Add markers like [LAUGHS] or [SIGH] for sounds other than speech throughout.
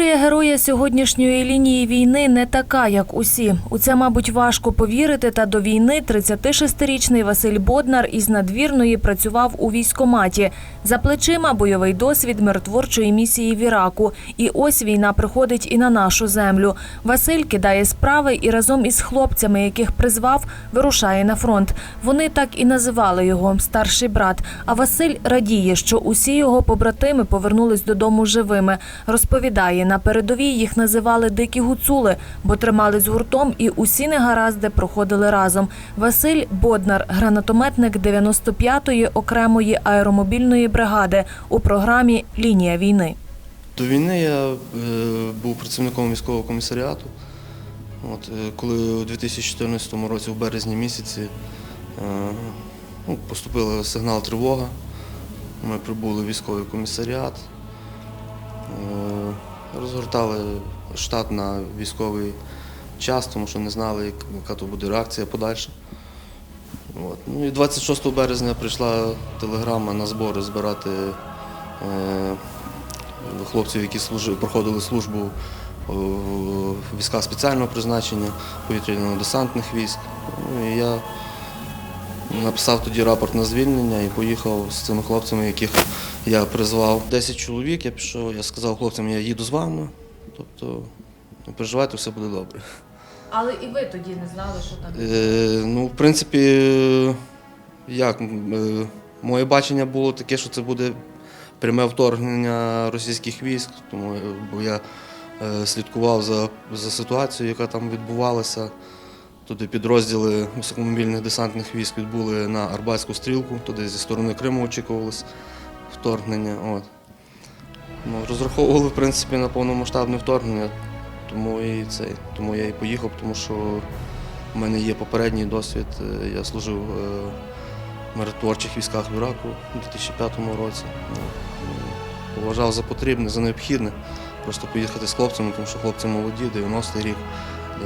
Історія героя сьогоднішньої лінії війни не така, як усі. У це, мабуть, важко повірити. Та до війни 36-річний Василь Боднар із надвірної працював у військоматі. За плечима бойовий досвід миротворчої місії в Іраку. І ось війна приходить і на нашу землю. Василь кидає справи і разом із хлопцями, яких призвав, вирушає на фронт. Вони так і називали його старший брат. А Василь радіє, що усі його побратими повернулись додому живими. Розповідає, на передовій їх називали дикі гуцули, бо тримались гуртом і усі негаразди проходили разом. Василь Боднар, гранатометник 95-ї окремої аеромобільної бригади у програмі Лінія війни. До війни я е, був працівником військового комісаріату. От, е, коли у 2014 році, в березні місяці, е, ну, поступив сигнал тривога, ми прибули в військовий комісаріат, розгортали штат на військовий час, тому що не знали, яка то буде реакція подальша. От. Ну і 26 березня прийшла телеграма на збори збирати е, хлопців, які служи, проходили службу о, в військах спеціального призначення, повітряно-десантних військ. Ну, і я написав тоді рапорт на звільнення і поїхав з цими хлопцями, яких я призвав. 10 чоловік, я пішов, я сказав хлопцям, я їду з вами. Тобто, не переживайте, все буде добре. Але і ви тоді не знали, що там Е, ну, в принципі, як, е, моє бачення було таке, що це буде пряме вторгнення російських військ, тому е, бо я е, слідкував за, за ситуацією, яка там відбувалася. Туди підрозділи високомобільних десантних військ відбули на Арбатську стрілку, туди зі сторони Криму очікувалось вторгнення. От. Ну, розраховували, в принципі, на повномасштабне вторгнення, тому, і це, тому я і поїхав, тому що у мене є попередній досвід. Е, Я служив е, в миротворчих військах в Іраку у 2005 році. Ну, Вважав за потрібне, за необхідне просто поїхати з хлопцями, тому що хлопці молоді, 90-й рік,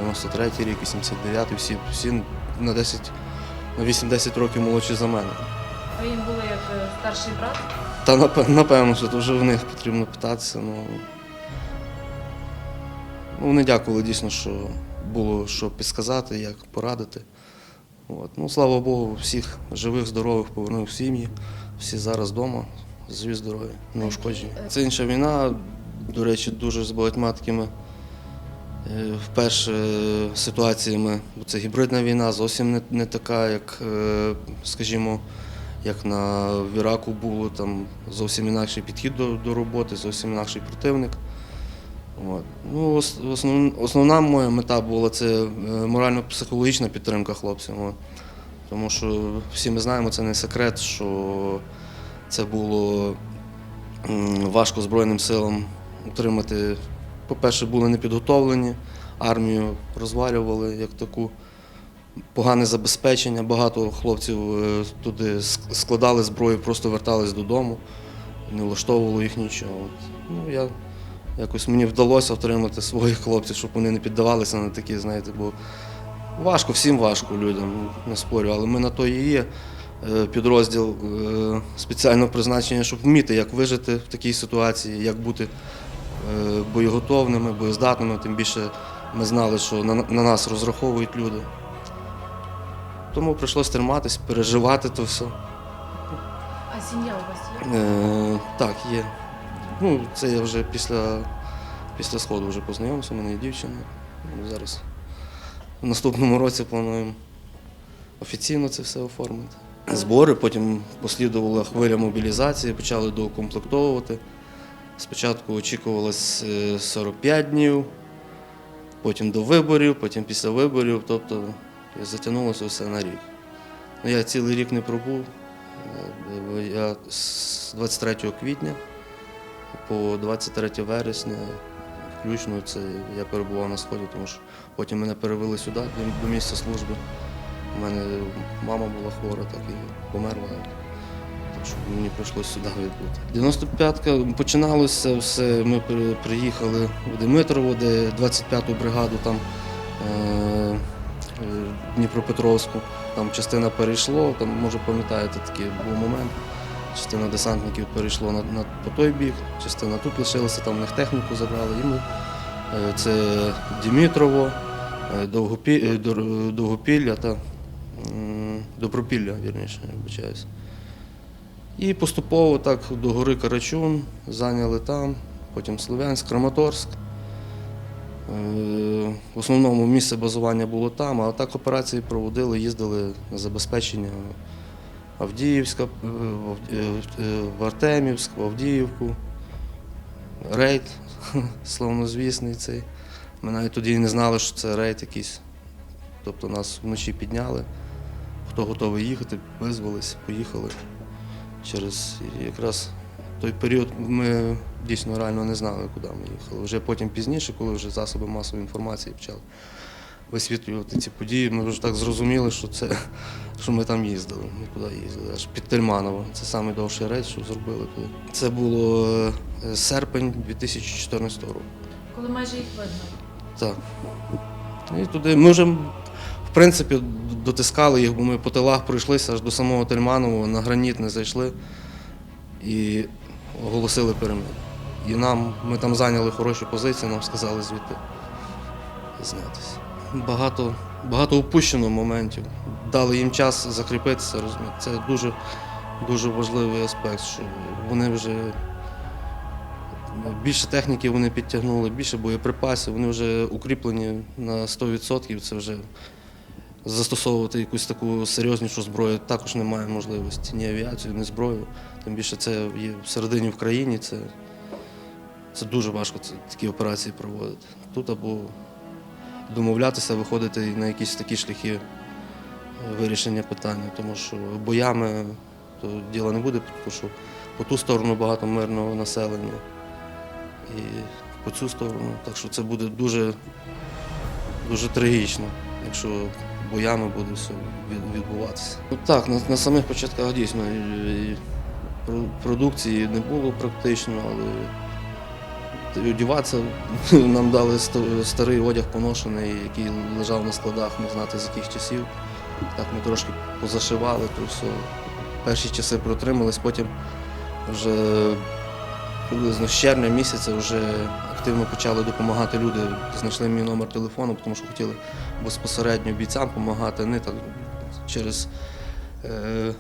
93-й рік, 89-й, всі, всі на 10, на 8-10 років молодші за мене. ви їм були як е, старший брат. Та напе- напевно, що то вже в них потрібно питатися. Ну, ну, вони дякували дійсно, що було що підсказати, як порадити. От. Ну, слава Богу, всіх живих, здорових повернув в сім'ї. Всі зараз вдома, живі, здорові, неушкоджені. Це інша війна, до речі, дуже з багатьма такими е, вперше е, ситуаціями. Бо це гібридна війна, зовсім не, не така, як, е, скажімо, як на в Іраку було там зовсім інакший підхід до, до роботи, зовсім інакший противник. От. Ну, основ, основна моя мета була це е, морально-психологічна підтримка хлопців. От. Тому що всі ми знаємо, це не секрет, що це було важко Збройним силам утримати. По-перше, були непідготовлені, армію розвалювали як таку погане забезпечення. Багато хлопців е, туди складали зброю, просто вертались додому, не влаштовувало їх нічого. От. Ну, я, якось мені вдалося втримати своїх хлопців, щоб вони не піддавалися на такі, знаєте, бо важко, всім важко людям, не спорю, але ми на то і є. е, Підрозділ е, спеціального призначення, щоб вміти, як вижити в такій ситуації, як бути боєготовними, боєздатними. Тим більше ми знали, що на, на нас розраховують люди. Тому прийшлося триматись, переживати то все. А сім'я у вас є? Е, так, є. Ну, це я вже після, після сходу вже познайомився, у мене є дівчина. Ну, Зараз в наступному році плануємо офіційно це все оформити. Збори, потім послідувала хвиля мобілізації, почали доукомплектовувати. Спочатку очікувалось е, 45 днів, потім до виборів, потім після виборів, тобто затягнулося все на рік. Ну, я цілий рік не пробув. Е, Я з 23 квітня по 23 вересня включно це я перебував на сході, тому що потім мене перевели сюди, до місця служби. У мене мама була хвора, так і померла. Що мені прийшлося сюди відбути. 95-ка починалося все. Ми приїхали в Димитрово, де 25-ту бригаду там е, е, Дніпропетровську. Там частина перейшло, там, може пам'ятаєте, такий був момент. частина десантників перейшло на, на по той бік, частина тут лишилася, там в них техніку забрали. І ми, е, це Дімітрово, Довгопі, Довгопілля та Добропілля, вірніше, вибачаюсь. І поступово так до гори Карачун зайняли там, потім Слов'янськ, Краматорськ. Е, В основному місце базування було там, а так операції проводили, їздили на забезпечення Авдіївська, е, е, в Артемівськ, в Авдіївку, рейд [LAUGHS] славнозвісний цей. Ми навіть тоді не знали, що це рейд якийсь. Тобто нас вночі підняли. Хто готовий їхати, визвались, поїхали. Через якраз той період ми дійсно реально не знали, куди ми їхали. Вже потім пізніше, коли вже засоби масової інформації почали висвітлювати ці події, ми вже так зрозуміли, що це що ми там їздили. Ми куди їздили? Аж під Тельманово. Це найдовший рейс, що зробили туди. Це було е, серпень 2014 року. Коли майже їх видно. Так. І туди ми вже, в принципі, дотискали їх, бо ми по тилах пройшлися аж до самого Тельманового, на граніт не зайшли і оголосили перемир'я. І нам, ми там зайняли хороші позиції, нам сказали звідти знятися. Багато, багато упущено моментів. Дали їм час закріпитися, розумієте. Це дуже, дуже важливий аспект, що вони вже Більше техніки вони підтягнули, більше боєприпасів, вони вже укріплені на 100%. Це вже застосовувати якусь таку серйознішу зброю також немає можливості. Ні авіацію, ні зброю. Тим більше це є всередині в країні. Це, це дуже важко це, такі операції проводити. Тут або домовлятися, виходити на якісь такі шляхи е, вирішення питання, тому що боями то діла не буде, тому що по ту сторону багато мирного населення і по цю сторону. Так що це буде дуже, дуже трагічно, якщо боями буде все відбуватися. Ну, так, на, на самих початках дійсно продукції не було практично, але і одягатися [LAUGHS] нам дали старий одяг поношений, який лежав на складах, не знати з яких часів. Так ми трошки позашивали, то все. Перші часи протримались, потім вже приблизно з червня місяця вже активно почали допомагати люди. Знайшли мій номер телефону, тому що хотіли безпосередньо бійцям допомагати. Не так через, е,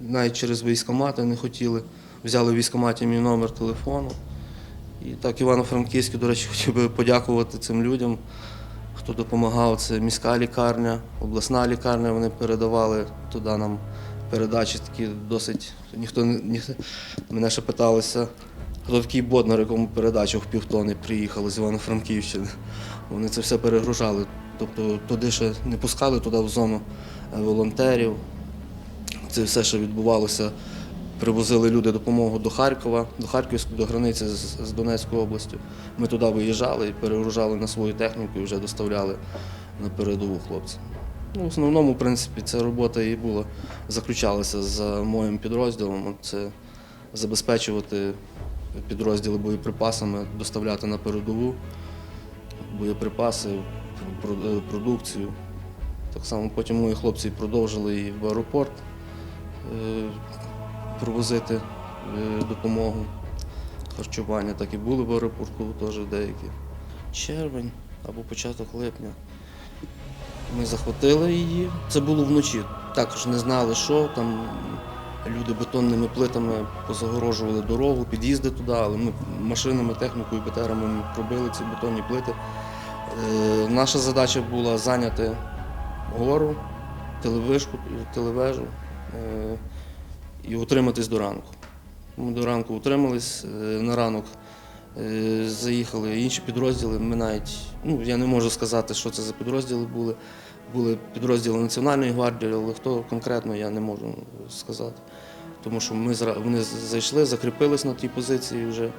навіть через військкомати не хотіли. Взяли в військкоматі мій номер телефону. І так Івано-Франківський, до речі, [LAUGHS] хотів би подякувати цим людям, хто допомагав. Це міська лікарня, обласна лікарня. Вони передавали туди нам передачі такі досить. Ніхто не мене ще питалися, хто такий Боднар, якому в півтони приїхали з Івано-Франківщини. Вони це все перегружали. Тобто туди ще не пускали туди в зону е, волонтерів. Це все, що відбувалося. Привозили люди допомогу до Харкова, до Харківської, до границі з, з Донецькою областю. Ми туди виїжджали і перегружали на свою техніку і вже доставляли на передову хлопцям. Ну, в основному, в принципі, ця робота і була заключалася за моїм підрозділом. Це забезпечувати підрозділи боєприпасами, доставляти на передову боєприпаси, е, продукцію. Так само потім мої хлопці продовжили і в аеропорт е, провозити е, допомогу харчування, так і були в аеропорту теж деякі. Червень або початок липня. Ми захватили її. Це було вночі. Також не знали, що там. Люди бетонними плитами позагорожували дорогу, під'їзди туди, але ми машинами, технікою, БТРами ми пробили ці бетонні плити. Е, наша задача була зайняти гору, телевишку, телевежу е, і утриматись до ранку. Ми до ранку утримались, е, на ранок заїхали інші підрозділи. Ми навіть, ну я не можу сказати, що це за підрозділи були. Були підрозділи Національної гвардії, але хто конкретно я не можу сказати. Тому що ми вони зайшли, закріпились на тій позиції вже,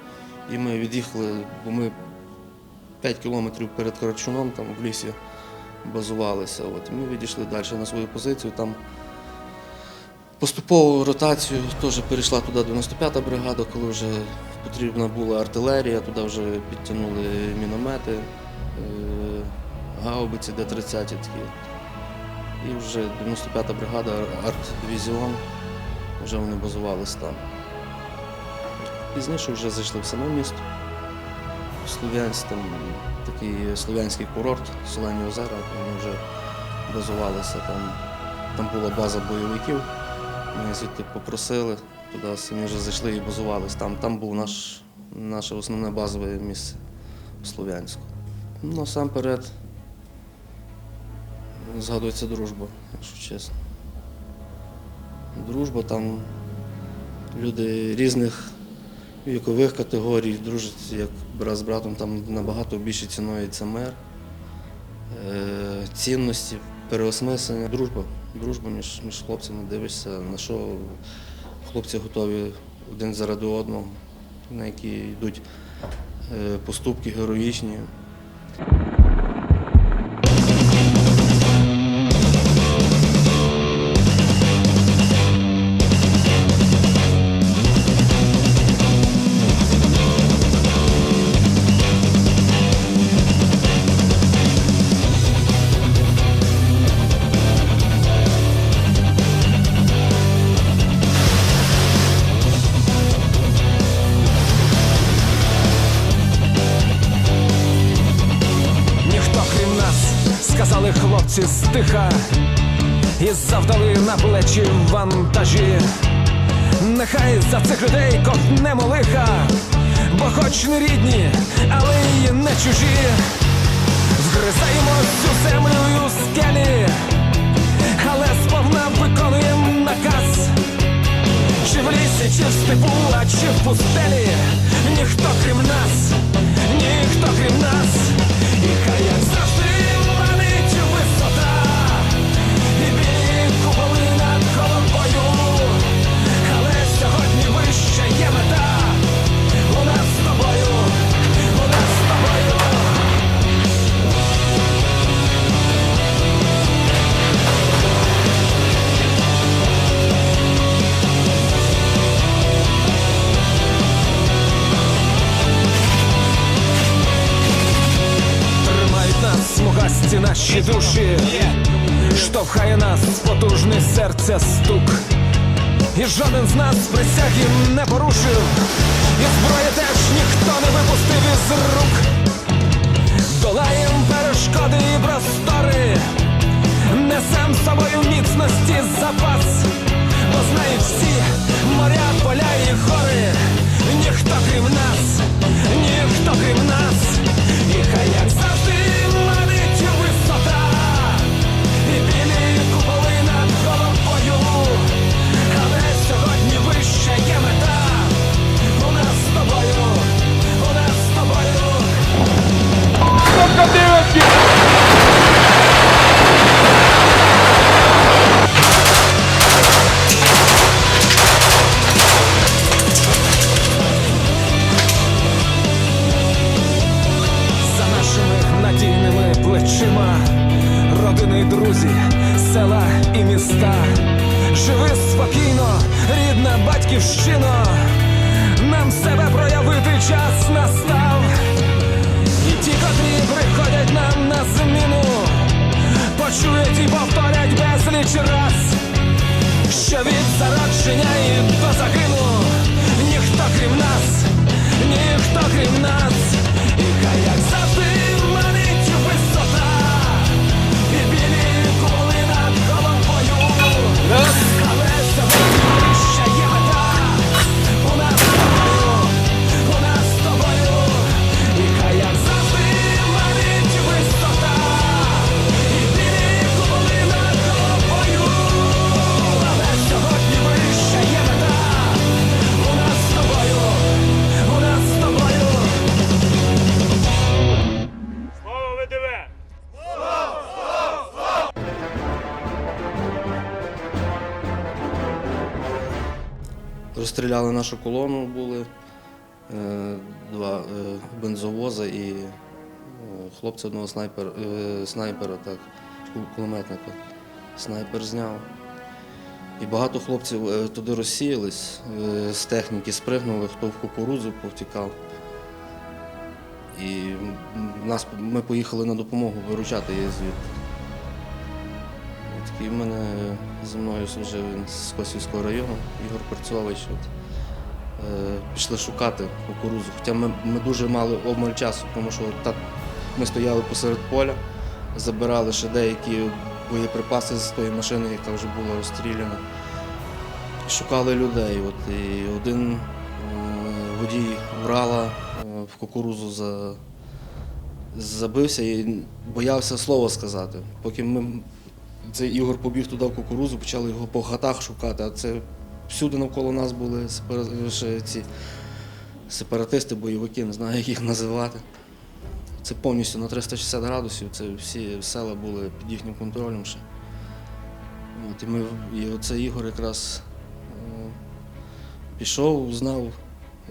і ми від'їхали, бо ми 5 кілометрів перед Карачуном там в лісі базувалися. От. Ми відійшли далі на свою позицію. Там поступово ротацію теж перейшла туди 95-та бригада, коли вже потрібна була артилерія, туди вже підтягнули міномети, е, гаубиці Д-30 такі. І вже 95-та бригада, арт-дивізіон. вже вони базувалися там. Пізніше вже зайшли в саме місто. Слов'янськ, там такий слов'янський курорт, Солені озера, вони вже базувалися там. Там була база бойовиків. Ми звідти попросили, туди самі вже зайшли і базувалися. Там, там був наш, наше основне базове місце в Слов'янську. Насамперед згадується дружба, якщо чесно. Дружба там люди різних вікових категорій дружать як брат з братом, там набагато більше цінується мир, е, цінності, переосмислення, дружба. Дружба між, між хлопцями дивишся, на що хлопці готові один заради одного, на які йдуть е, поступки героїчні. Сказали стиха, і завдали на плечі вантажі. Нехай за цих людей ковтнемо лиха, бо хоч не рідні, але й не чужі. Вгризаємось у землю у скелі, але сповна виконуємо наказ. Чи в лісі, чи в степу, а чи в пустелі Ніхто крім нас, ніхто крім нас душі, штовхає нас потужний серця стук. І жоден з нас присяги зародження та до загину ніхто крім нас, ніхто крім нас, Розстріляли нашу колону, були е, два е, бензовоза і е, хлопця одного снайпер, снайпера, так, кулеметника. Снайпер зняв. І багато хлопців туди розсіялись, з техніки спригнули, хто в кукурудзу повтікав. І нас, ми поїхали на допомогу виручати її звідти. Такий в мене зі мною служив він з Косівського району, Ігор Перцович. От, е, пішли шукати кукурузу. Хоча ми, ми дуже мали обмаль часу, тому що так ми стояли посеред поля, забирали ще деякі боєприпаси з тої машини, яка вже була розстріляна. Шукали людей. От, і один е, водій Урала е, в кукурузу за, забився і боявся слова сказати. Поки ми, цей Ігор побіг туди в кукурузу, почали його по хатах шукати, а це всюди навколо нас були ці сепаратисти, бойовики, не знаю, як їх називати. Це повністю на 360 градусів, це всі села були під їхнім контролем ще. От, і, ми, і оцей Ігор якраз е, пішов, знав,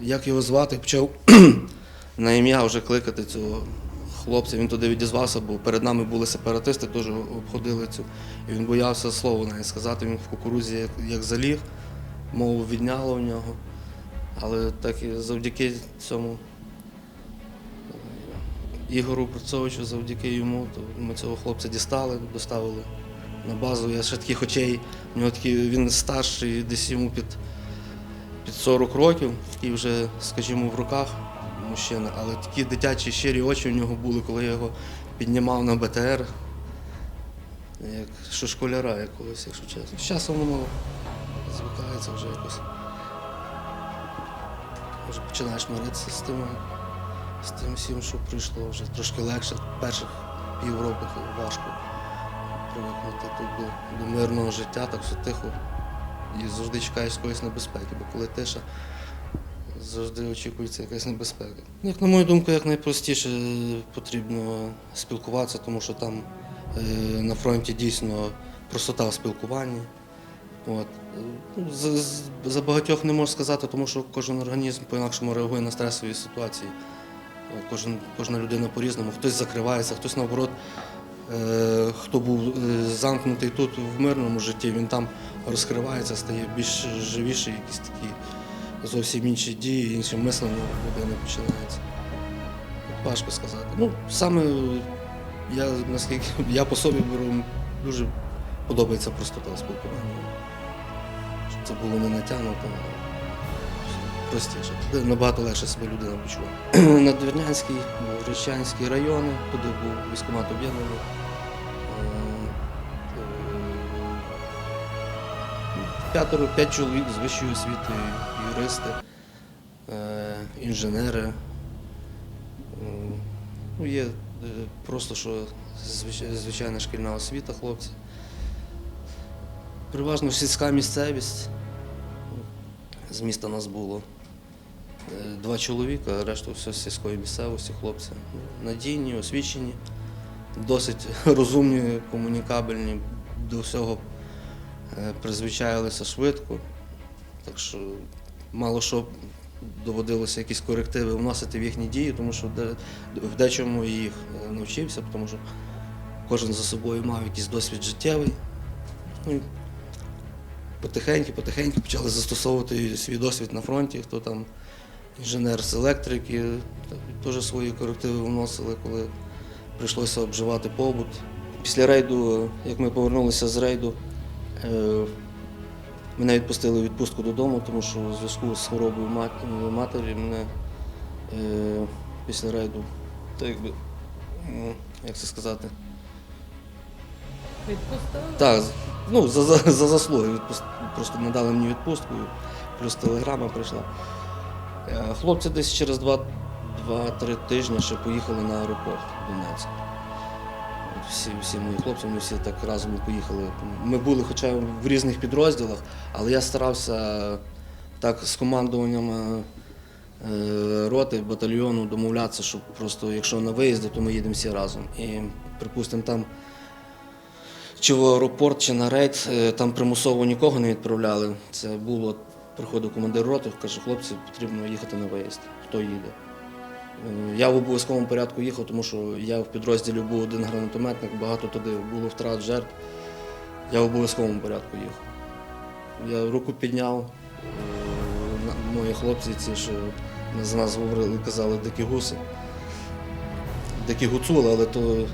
як його звати, почав [CLEARS THROAT] на ім'я вже кликати цього хлопця. Він туди відізвався, бо перед нами були сепаратисти, теж обходили цю. І він боявся слово навіть сказати. Він в кукурузі як, заліг, мову відняло в нього. Але так і завдяки цьому е, Ігору Процовичу, завдяки йому, то ми цього хлопця дістали, доставили на базу. Я ще таких очей, у нього такий, він старший, десь йому під, під 40 років, такий вже, скажімо, в руках мужчина, але такі дитячі щирі очі у нього були, коли я його піднімав на БТР, як що школяра якогось, якщо чесно. З часом воно звикається вже якось. Вже починаєш миритися з тим, з тим всім, що прийшло вже трошки легше. Перших півроку важко привикнути тут до, до мирного життя, так все тихо. І завжди чекаєш якоїсь небезпеки, бо коли тиша, завжди очікується якась небезпека. Як на мою думку, як найпростіше потрібно спілкуватися, тому що там е, на фронті дійсно простота в спілкуванні. От. Ну, За, багатьох не можу сказати, тому що кожен організм по-інакшому реагує на стресові ситуації. Кожен, кожна людина по-різному. Хтось закривається, хтось наоборот, е, хто був е, замкнутий тут в мирному житті, він там розкривається, стає більш живіший, якісь такі зовсім інші дії, інші мислення у людини починається. Важко сказати. Ну, саме я наскільки я по собі беру, дуже подобається простота спілкування. Щоб це було не натягнуто, простіше. Набагато легше себе людина почуває. [CLEARS THROAT] Надвірнянський, Речанський райони, туди був військкомат об'єднаний. П'ятеро, п'ять чоловік з вищою освітою, юристи, е, інженери. Ну, є е, просто що звичайна шкільна освіта, хлопці. Переважно сільська місцевість. З міста нас було е, два чоловіка, а решту все з сільської місцевості, хлопці. Надійні, освічені, досить [LAUGHS] розумні, комунікабельні, до всього призвичаїлися швидко. Так що мало що доводилося якісь корективи вносити в їхні дії, тому що в дечому їх е, навчився, тому що кожен за собою мав якийсь досвід життєвий. Ну, потихеньку почали застосовувати свій досвід на фронті, хто там інженер з електрики, теж свої корективи вносили, коли прийшлося обживати побут. Після рейду, як ми повернулися з рейду, е, мене відпустили у відпустку додому, тому що у зв'язку з хворобою мат- матері мене е, після рейду, так якби, ну, як це сказати, Відпустили? так, ну, за, за, за заслуги відпуст... просто надали мені відпустку, плюс телеграма прийшла. Е, Хлопці десь через 2-3 тижні ще поїхали на аеропорт в Донецьк. Всі, всі мої хлопці, ми всі так разом і поїхали. Ми були хоча в різних підрозділах, але я старався так з командуванням е, роти, батальйону домовлятися, щоб просто якщо на виїзди, то ми їдемо всі разом. І, припустимо, там чи в аеропорт, чи на рейд, е, там примусово нікого не відправляли. Це було, приходив командир роти, каже, хлопці, потрібно їхати на виїзд. Хто їде? Е, Я в обов'язковому порядку їхав, тому що я в підрозділі був один гранатометник, багато туди було втрат жертв. Я в обов'язковому порядку їхав. Я руку підняв, е, мої хлопці, ці, що за нас говорили, казали дикі гуси. Дикі гуцули, але то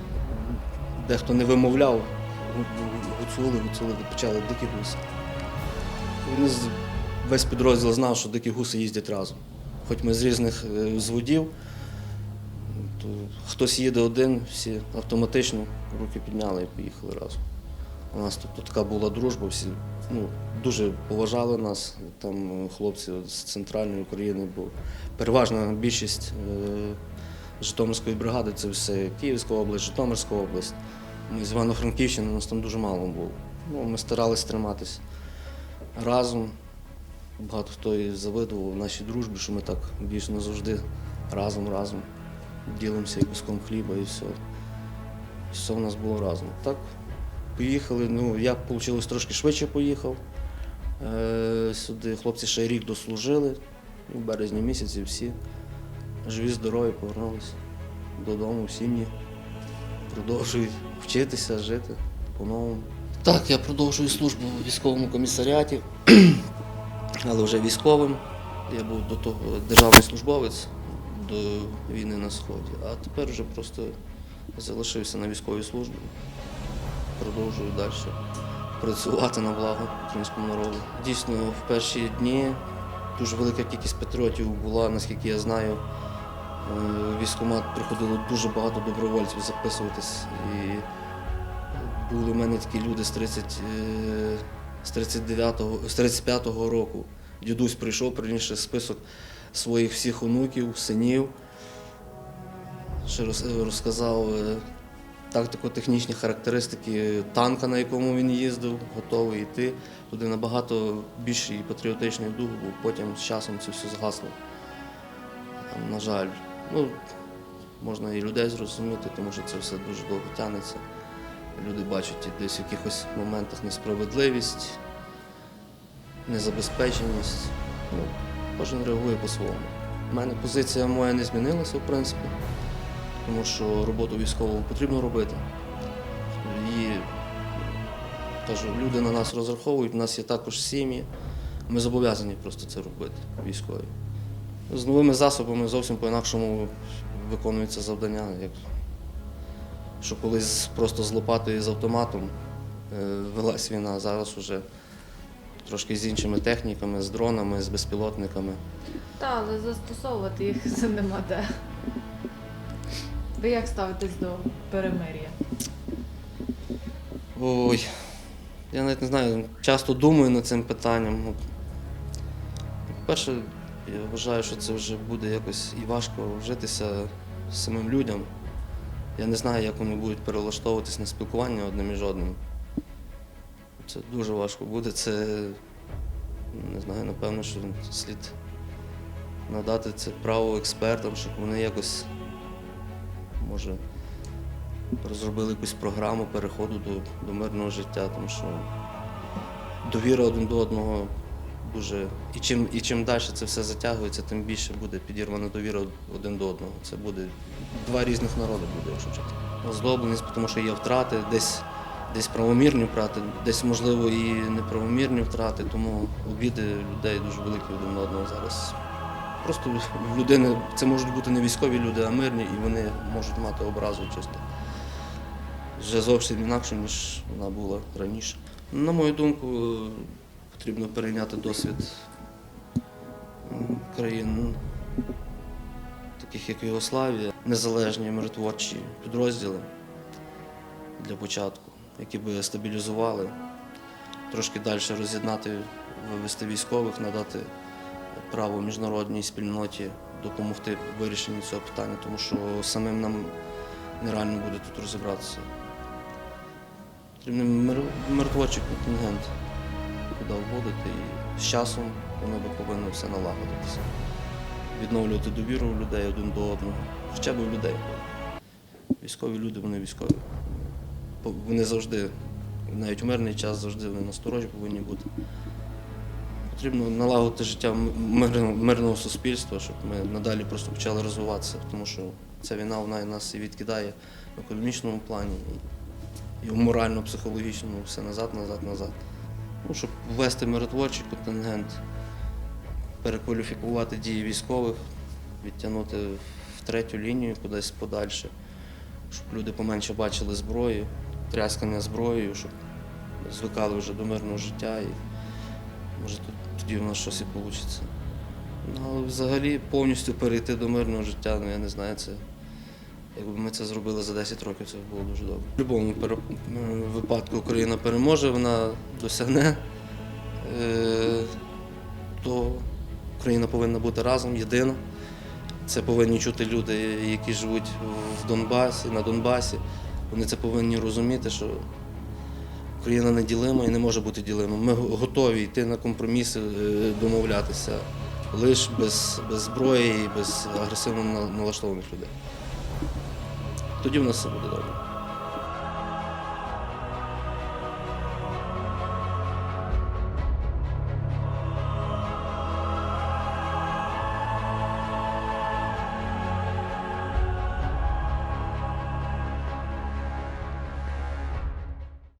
дехто не вимовляв гуцули, гуцули, почали дикі гуси. З- весь підрозділ знав, що дикі гуси їздять разом. Хоч ми з різних е, зводів, то хтось їде один, всі автоматично руки підняли і поїхали разом. У нас тобто така була дружба, всі ну, дуже поважали нас, там е, хлопці з центральної України, бо переважна більшість е, Житомирської бригади це все Київська область, Житомирська область. Ми з Івано-Франківщини, нас там дуже мало було. Ну, ми старалися триматися разом. Багато хто і завидував в нашій дружбі, що ми так не завжди разом, разом ділимося куском хліба і все. Все в нас було разом. Так, поїхали. Ну, я вийшло трошки швидше поїхав. Е, сюди хлопці ще рік дослужили. У березні місяці всі живі, здорові, повернулися додому, в сім'ї. Продовжують вчитися, жити по-новому. Так, я продовжую службу в військовому комісаріаті, [CLEARS THROAT] але вже військовим. Я був до того державний службовець до війни на Сході, а тепер вже просто залишився на військовій службі. Продовжую далі працювати на благо українському народу. Дійсно, в перші дні дуже велика кількість патріотів була, наскільки я знаю. Е, військкомат приходило дуже багато добровольців записуватись. І були в мене такі люди з 30, е, з 39-го, з 35-го року. Дідусь прийшов, приніс список своїх всіх онуків, синів. Ще розказав е, тактико-технічні характеристики танка, на якому він їздив, готовий йти. Туди набагато більший патріотичний дух був. Потім з часом це все згасло. На жаль, ну, можна і людей зрозуміти, тому що це все дуже довго тягнеться. Люди бачать десь в якихось моментах несправедливість, незабезпеченість. Ну, кожен реагує по-своєму. У мене позиція моя не змінилася, в принципі, тому що роботу військову потрібно робити. І кажу, люди на нас розраховують, у нас є також сім'ї. Ми зобов'язані просто це робити, військові. З новими засобами зовсім по-інакшому виконується завдання. Як... Що колись просто з лопатою і з автоматом е, велась війна, а зараз вже трошки з іншими техніками, з дронами, з безпілотниками. Та, але застосовувати їх це [LAUGHS] нема де. Ви як ставитесь до перемир'я? Ой, я навіть не знаю, часто думаю над цим питанням. Ну, По-перше, я вважаю, що це вже буде якось і важко вжитися самим людям. Я не знаю, як вони будуть перелаштовуватись на спілкування одне між одним. Це дуже важко буде. Це не знаю, напевно, що слід надати це право експертам, щоб вони якось може розробили якусь програму переходу до, до мирного життя, тому що довіра один до одного дуже. І чим, і чим далі це все затягується, тим більше буде підірвана довіра один до одного. Це буде два різних народи буде, якщо чесно. Озлобленість, тому що є втрати, десь, десь правомірні втрати, десь, можливо, і неправомірні втрати, тому обіди людей дуже великі один на одного зараз. Просто людини це можуть бути не військові люди, а мирні, і вони можуть мати образу чисто вже зовсім інакше, ніж вона була раніше. На мою думку, потрібно перейняти досвід країн, таких як Югославія, незалежні миротворчі підрозділи для початку, які би стабілізували, трошки далі роз'єднати, вивести військових, надати право міжнародній спільноті допомогти в вирішенні цього питання, тому що самим нам нереально буде тут розібратися. Потрібний мир- миротворчий контингент, куди вводити, і з часом воно би повинно все налагодитися. Відновлювати довіру людей один до одного, хоча б людей. Військові люди, вони військові. Вони завжди, навіть у мирний час, завжди вони насторожі повинні бути. Потрібно налагодити життя мирного, мирного суспільства, щоб ми надалі просто почали розвиватися, тому що ця війна вона нас і відкидає в економічному плані, і, в морально-психологічному все назад, назад, назад. Ну, щоб ввести миротворчий контингент, перекваліфікувати дії військових, відтягнути в третю лінію кудись подальше, щоб люди поменше бачили зброї, тряскання зброєю, щоб звикали вже до мирного життя і може тут, тоді в нас щось і вийде. Ну, але взагалі повністю перейти до мирного життя, ну я не знаю, це. Якби ми це зробили за 10 років, це було дуже добре. В будь-якому пере- випадку Україна переможе, вона досягне, е, то Україна повинна бути разом, єдина. Це повинні чути люди, які живуть в Донбасі, на Донбасі. Вони це повинні розуміти, що Україна неділима і не може бути ділима. Ми готові йти на компроміси, е, домовлятися лише без, без зброї і без агресивно налаштованих людей. Тоді в нас все буде добре.